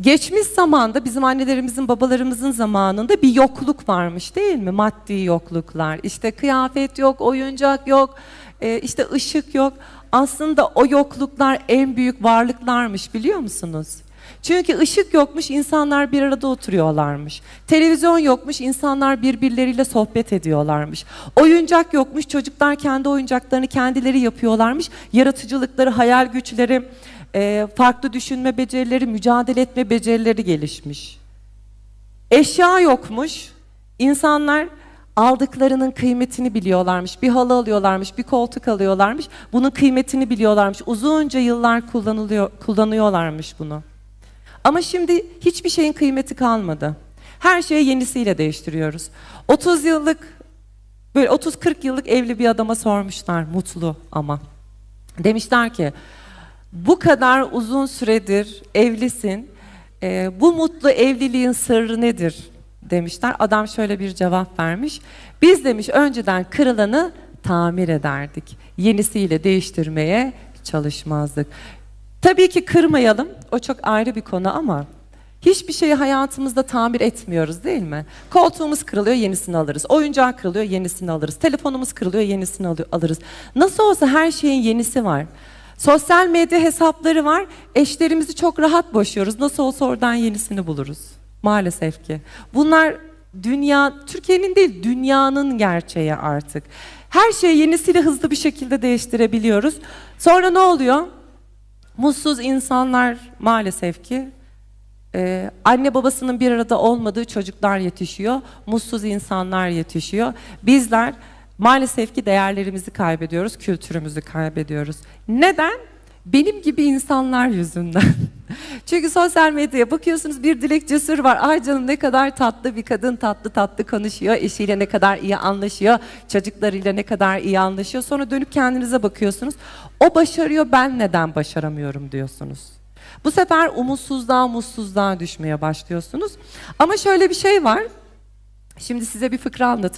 Geçmiş zamanda bizim annelerimizin babalarımızın zamanında bir yokluk varmış değil mi? Maddi yokluklar. İşte kıyafet yok, oyuncak yok, e, işte ışık yok. Aslında o yokluklar en büyük varlıklarmış biliyor musunuz? Çünkü ışık yokmuş, insanlar bir arada oturuyorlarmış. Televizyon yokmuş, insanlar birbirleriyle sohbet ediyorlarmış. Oyuncak yokmuş, çocuklar kendi oyuncaklarını kendileri yapıyorlarmış. Yaratıcılıkları, hayal güçleri, e, farklı düşünme becerileri, mücadele etme becerileri gelişmiş. Eşya yokmuş. İnsanlar aldıklarının kıymetini biliyorlarmış. Bir halı alıyorlarmış, bir koltuk alıyorlarmış. Bunun kıymetini biliyorlarmış. Uzunca yıllar kullanılıyor, kullanıyorlarmış bunu. Ama şimdi hiçbir şeyin kıymeti kalmadı. Her şeyi yenisiyle değiştiriyoruz. 30 yıllık, böyle 30-40 yıllık evli bir adama sormuşlar, mutlu ama. Demişler ki, bu kadar uzun süredir evlisin, e, bu mutlu evliliğin sırrı nedir? Demişler. Adam şöyle bir cevap vermiş. Biz demiş önceden kırılanı tamir ederdik. Yenisiyle değiştirmeye çalışmazdık. Tabii ki kırmayalım. O çok ayrı bir konu ama hiçbir şeyi hayatımızda tamir etmiyoruz değil mi? Koltuğumuz kırılıyor, yenisini alırız. Oyuncak kırılıyor, yenisini alırız. Telefonumuz kırılıyor, yenisini alı- alırız. Nasıl olsa her şeyin yenisi var. Sosyal medya hesapları var. Eşlerimizi çok rahat boşuyoruz. Nasıl olsa oradan yenisini buluruz. Maalesef ki. Bunlar dünya, Türkiye'nin değil dünyanın gerçeği artık. Her şeyi yenisiyle hızlı bir şekilde değiştirebiliyoruz. Sonra ne oluyor? Mutsuz insanlar maalesef ki e, anne babasının bir arada olmadığı çocuklar yetişiyor. Mutsuz insanlar yetişiyor. Bizler maalesef ki değerlerimizi kaybediyoruz, kültürümüzü kaybediyoruz. Neden? Benim gibi insanlar yüzünden. Çünkü sosyal medyaya bakıyorsunuz bir Dilek Cesur var. Ay canım ne kadar tatlı bir kadın tatlı tatlı konuşuyor. Eşiyle ne kadar iyi anlaşıyor. Çocuklarıyla ne kadar iyi anlaşıyor. Sonra dönüp kendinize bakıyorsunuz. O başarıyor ben neden başaramıyorum diyorsunuz. Bu sefer umutsuzluğa mutsuzluğa düşmeye başlıyorsunuz. Ama şöyle bir şey var. Şimdi size bir fıkra anlatacağım.